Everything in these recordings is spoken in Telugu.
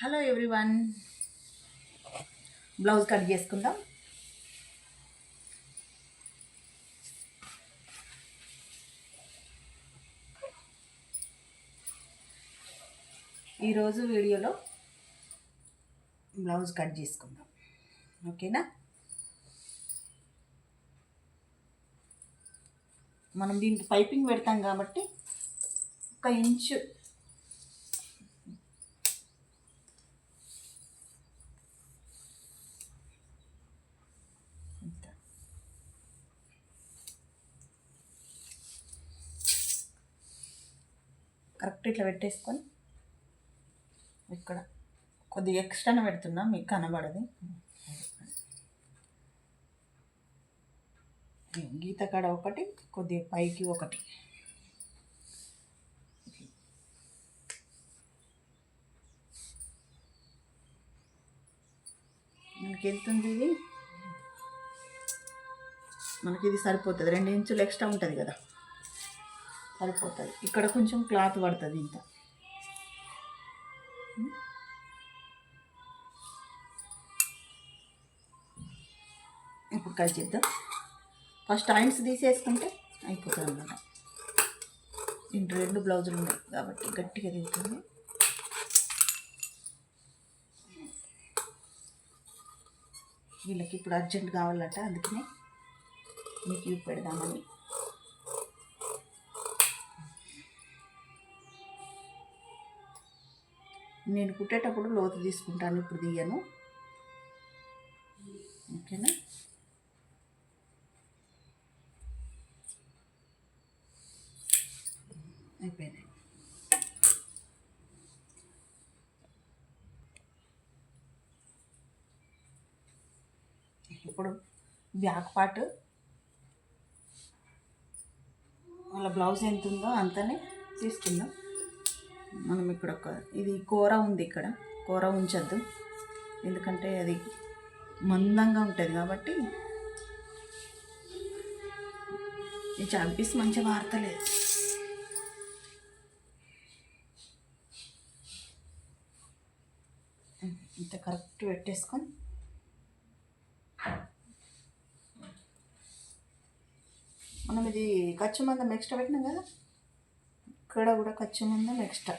హలో ఎవ్రీవన్ బ్లౌజ్ కట్ చేసుకుందాం. ఈరోజు వీడియోలో బ్లౌజ్ కట్ చేసుకుందాం. ఓకేనా? మనం దీనికి పైపింగ్ పెడతాం కాబట్టి ఒక ఇంచు కరెక్ట్ ఇట్లా పెట్టేసుకొని ఇక్కడ కొద్దిగా ఎక్స్ట్రానే పెడుతున్నా మీకు కనబడదు. గీత కాడ ఒకటి కొద్దిగా పైకి ఒకటి. మనకి ఎంత ఉంది ఇది? మనకి ఇది సరిపోతుంది. రెండు ఇంచులు ఎక్స్ట్రా ఉంటుంది కదా. సరిపోతుంది ఇక్కడ కొంచెం క్లాత్ పడుతుంది ఇంత. ఇప్పుడు కట్ చేద్దాం. ఫస్ట్ టైమ్స్ తీసేసుకుంటే అయిపోతుంది అన్నమాట. ఇంటి రెండు బ్లౌజులు ఉన్నాయి కాబట్టి గట్టిగా తిరుగుతుంది. వీళ్ళకి ఇప్పుడు అర్జెంట్ కావాలట అందుకనే మీకు ఇవి పెడదామని. నేను కుట్టేటప్పుడు లోతు తీసుకుంటాను ఇప్పుడు తీయను. ఓకేనా? అయిపోయినాయి ఇప్పుడు బ్యాక్ పార్ట్ వాళ్ళ బ్లౌజ్ ఎంత ఉందో అంతనే తీసుకుందాం. మనం ఇక్కడ ఒక ఇది కూర ఉంది ఇక్కడ. కూర ఉంచద్దు. ఎందుకంటే అది మందంగా ఉంటుంది కాబట్టి ఈ చాంపీస్ మంచిగా వాడతలేదు. ఇంత కరెక్ట్ పెట్టేసుకొని మనం ఇది ఖర్చు మందం ఎక్స్ట్రా పెట్టినాం కదా? ఇక్కడ కూడా ఖర్చు మందం ఎక్స్ట్రా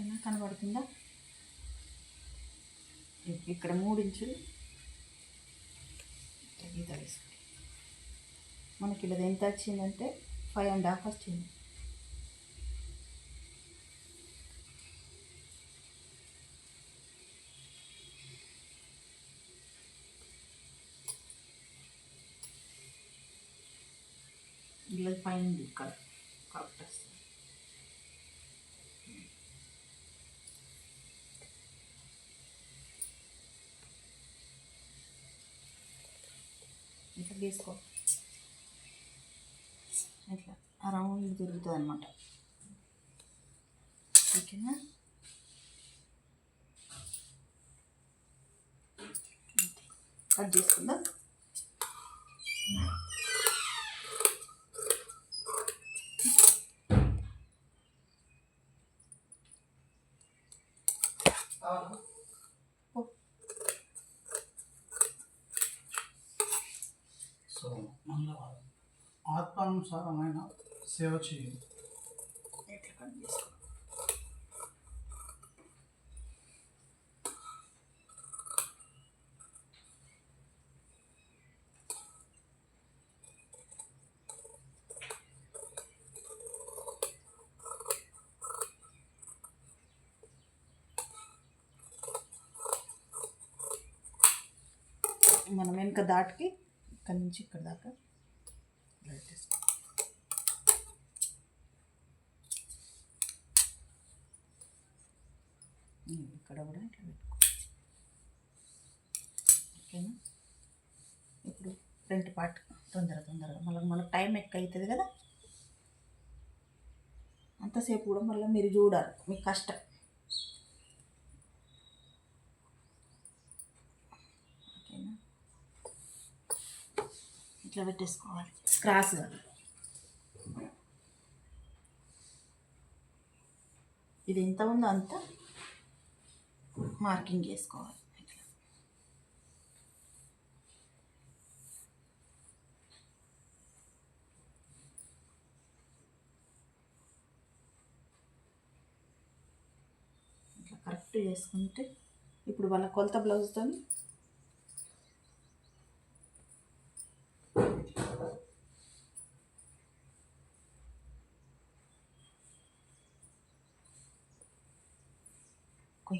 ఓకేనా కనబడుతుందా? ఇక్కడ మూడించులు. గీత వేసుకోండి మనకి ఇలా ఎంత వచ్చిందంటే ఫైవ్ అండ్ హాఫ్ వచ్చింది. ఇలా ఫైన్ ఉంది ఇక్కడ. కరెక్ట్ వస్తుంది ఇట్లా తీసుకో ఇట్లా అరౌండ్ తిరుగుతుంది అనమాట ఓకేనా? కట్ చేసుకుందాం. ఆత్మానుసారమైన సేవ చేయండి ఇట్లా కట్ చేసుకో మనం వెనుక దాటికి ఇక్కడ నుంచి ఇక్కడ దాకా ఇక్కడ కూడా ఇట్లా పెట్టుకో ఫ్రంట్ పార్ట్ తొందర తొందరగా మళ్ళీ మళ్ళీ టైం ఎక్కువ అవుతుంది కదా? అంతసేపు కూడా మళ్ళీ మీరు చూడాలి మీకు కష్టం. ఓకేనా? ఇట్లా పెట్టేసుకోవాలి క్రాస్గా ఇది ఎంత ఉందో అంత మార్కింగ్ చేసుకోవాలి. ఇట్లా. కరెక్ట్ చేసుకుంటే ఇప్పుడు వాళ్ళ కొలత బ్లౌజ్తో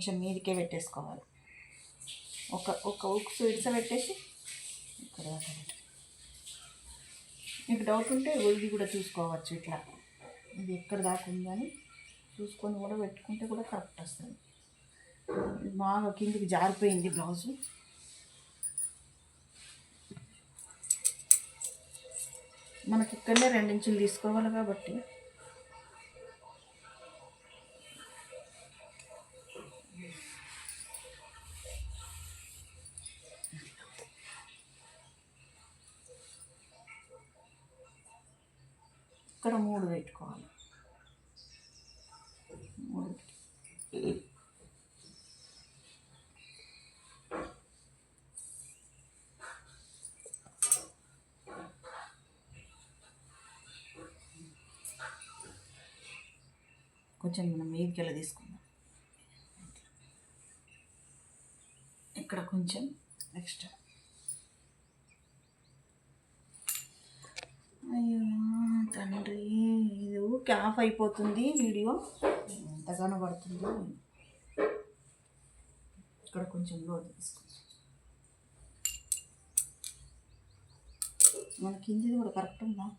కొంచెం మీదికే పెట్టేసుకోవాలి. ఒక ఒక ఉక్స్ ఇడిస పెట్టేసి ఇక్కడ మీకు డౌట్ ఉంటే ఇది కూడా చూసుకోవచ్చు ఇట్లా. ఇది ఎక్కడ దాకా ఉందని చూసుకొని కూడా పెట్టుకుంటే కూడా కరెక్ట్ వస్తుంది. బాగా కిందికి జారిపోయింది బ్లౌజు మనకి ఇక్కడనే రెండించులు తీసుకోవాలి కాబట్టి ఇక్కడ మూడు పెట్టుకోవాలి. మూడు కొంచెం మనం మీదికెళ్ళ తీసుకుందాం. ఇక్కడ కొంచెం నెక్స్ట్ ఊరికే ఆఫ్ అయిపోతుంది వీడియో. ఎంతగానో పడుతుందో. ఇక్కడ కొంచెం లోతు తీసుకుందాం. మన కిందిది కూడా కరెక్ట్ ఉందా?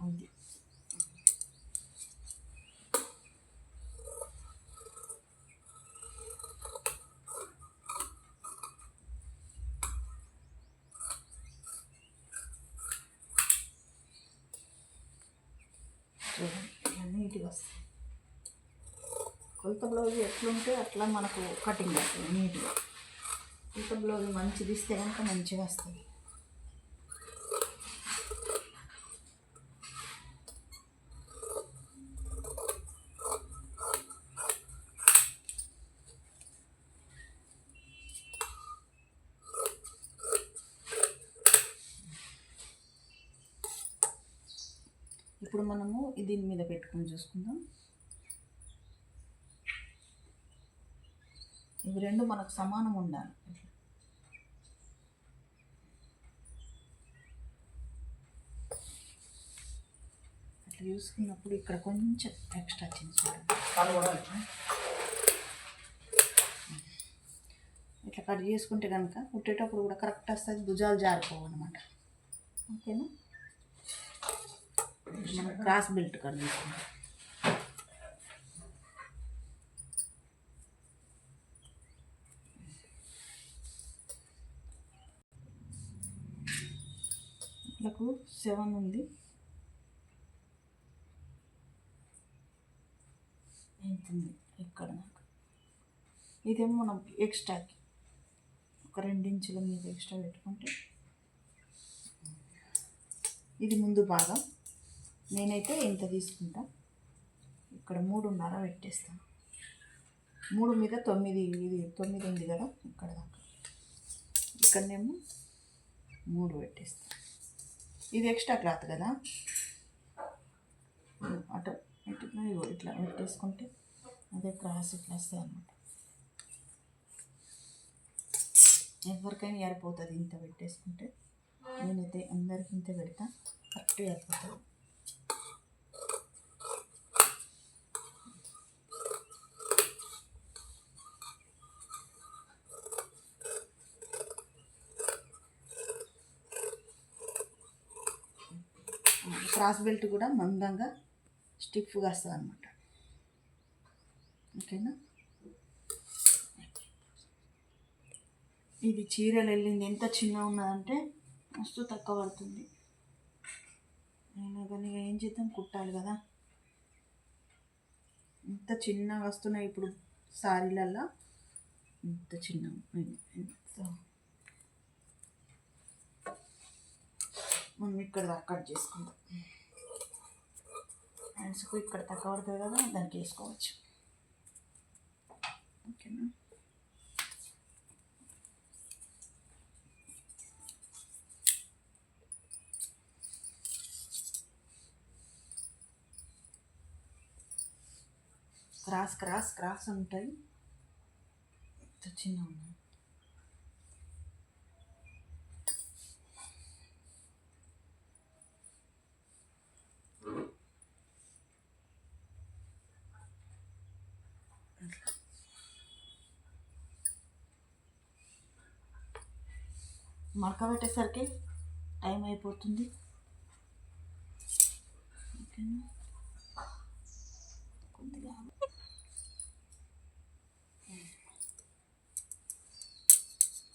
అది. చూడండి నీట్గా వస్తుంది కొలత బ్లౌజ్ ఎట్లుంటే అట్లా మనకు కటింగ్ వస్తుంది నీట్గా. కొలత బ్లౌజ్ మంచిది ఇస్తే కనుక మంచిగా వస్తుంది. ఇప్పుడు మనము దీని మీద పెట్టుకొని చూసుకుందాం. ఇవి రెండు మనకు సమానం ఉండాలి. అట్లా చూసుకున్నప్పుడు ఇక్కడ కొంచెం ఎక్స్ట్రా ఇట్లా. ఇట్లా కట్ చేసుకుంటే కనుక కుట్టేటప్పుడు కూడా కరెక్ట్ వస్తుంది భుజాలు జారిపోవు అనమాట ఓకేనా? మనం క్రాస్ బెల్ట్ కట్ చేసుకుంటాం ఇట్లకు సెవెన్ ఉంది. ఎంత ఉంది ఇక్కడ నాకు. ఇదేమో మనం ఎక్స్ట్రాకి ఒక రెండించుల మీద ఎక్స్ట్రా పెట్టుకుంటే. ఇది ముందు భాగం. నేనైతే ఇంత తీసుకుంటా. ఇక్కడ మూడున్నర పెట్టేస్తాను మూడు మీద తొమ్మిది ఇది తొమ్మిది ఉంది కదా ఇక్కడ దాకా. ఇక్కడనేమో మూడు పెట్టేస్తాను ఇది ఎక్స్ట్రా క్లాత్ కదా? అటు ఇట్లా ఇట్లా పెట్టేసుకుంటే అదే క్రాస్ ఇట్లా వస్తాయి అన్నమాట. ఎవరికైనా ఏరిపోతుంది ఇంత పెట్టేసుకుంటే. నేనైతే అందరికి ఇంత పెడతా కరెక్ట్ ఏరిపోతుంది. క్రాస్ బెల్ట్ కూడా మందంగా స్టిఫ్గా వస్తుంది అనమాట ఓకేనా? ఇది చీరలు వెళ్ళింది. ఎంత చిన్న ఉన్నదంటే మస్తు తక్కువ పడుతుంది. కానీ ఏం చేద్దాం? కుట్టాలి కదా. ఇంత చిన్నగా వస్తున్నాయి ఇప్పుడు సారీలల్లో. ఇంత చిన్న ఎంత మనం ఇక్కడ దాకా కట్ చేసుకుందాం. హ్యాండ్స్కు ఇక్కడ తక్కువ పడుతుంది కదా దానికి వేసుకోవచ్చు. ఓకేనా? క్రాస్ క్రాస్ క్రాస్ ఉంటాయి. ఇంత చిన్న ఉన్నాయి. మడక పెట్టేసరికి టైం అయిపోతుంది. ఓకేనా? కొద్దిగా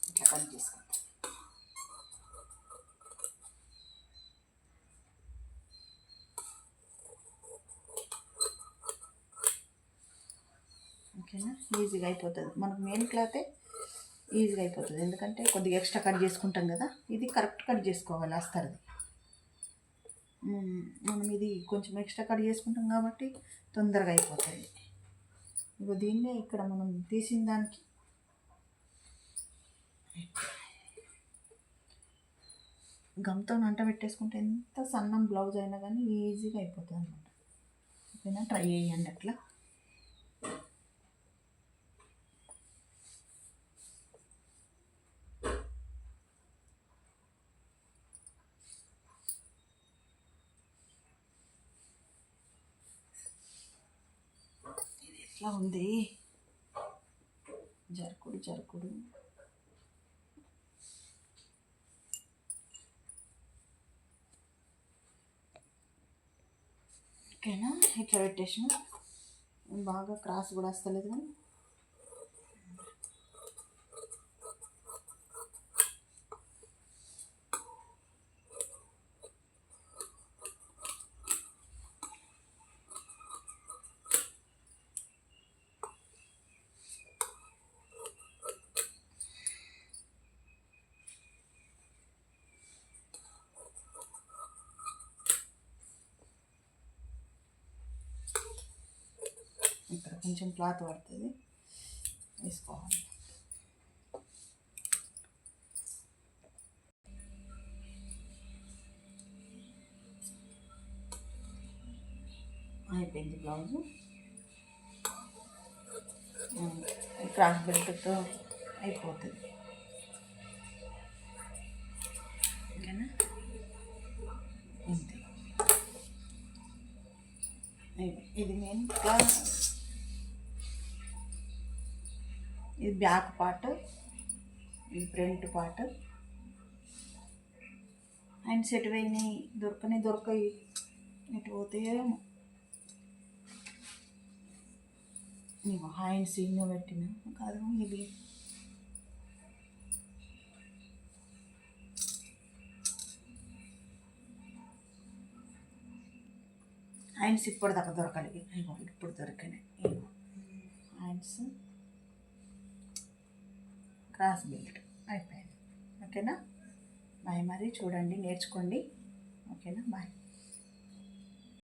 ఇట్లా కట్ చేసుకుంటాం. ఓకేనా? ఈజీగా అయిపోతుంది. మనకు మెయిన్ క్లాతే ఈజీగా అయిపోతుంది. ఎందుకంటే కొద్దిగా ఎక్స్ట్రా కట్ చేసుకుంటాం కదా ఇది కరెక్ట్ కట్ చేసుకోవాలి అస్తరిది మనం ఇది కొంచెం ఎక్స్ట్రా కట్ చేసుకుంటాం కాబట్టి తొందరగా అయిపోతుంది. ఇగో దీన్నే ఇక్కడ మనం తీసిన దానికి గమ్తో అంట పెట్టేసుకుంటే ఎంత సన్నం బ్లౌజ్ అయినా కానీ ఈజీగా అయిపోతుంది అనమాట ఓకేనా? ట్రై చేయండి అట్లా. ఇట్లా ఎట్లా ఉంది. జరుకుడు జరుకుడు. ఓకేనా? ఇట్లా పెట్టేసిన. బాగా క్రాస్ కూడా వస్తలేదు కానీ ఇక్కడ కొంచెం క్లాత్ పడుతుంది. వేసుకోవాలి. అయిపోయింది బ్లౌజు. క్రాస్ బెల్ట్తో అయిపోతుంది. ఓకేనా? ఇంతే. ఇది- ఇది మెయిన్ క్లాస్ ఇది బ్యాక్ పార్ట్ ఇది ఫ్రంట్ పార్ట్. అండ్ సెట్ అయినాయి దొరకని దొరకాయి ఇటు పోతాయేమో నీకు హ్యాండ్ సీన్గా పెట్టిన? కాదు ఇది హ్యాండ్స్ ఇప్పుడు దాకా దొరకాలి ఇప్పుడు దొరికినాయి. ఇగో. Hands cross belt. అయిపోయింది. ఓకేనా? బాయ్ మరి. చూడండి నేర్చుకోండి. ఓకేనా? బాయ్.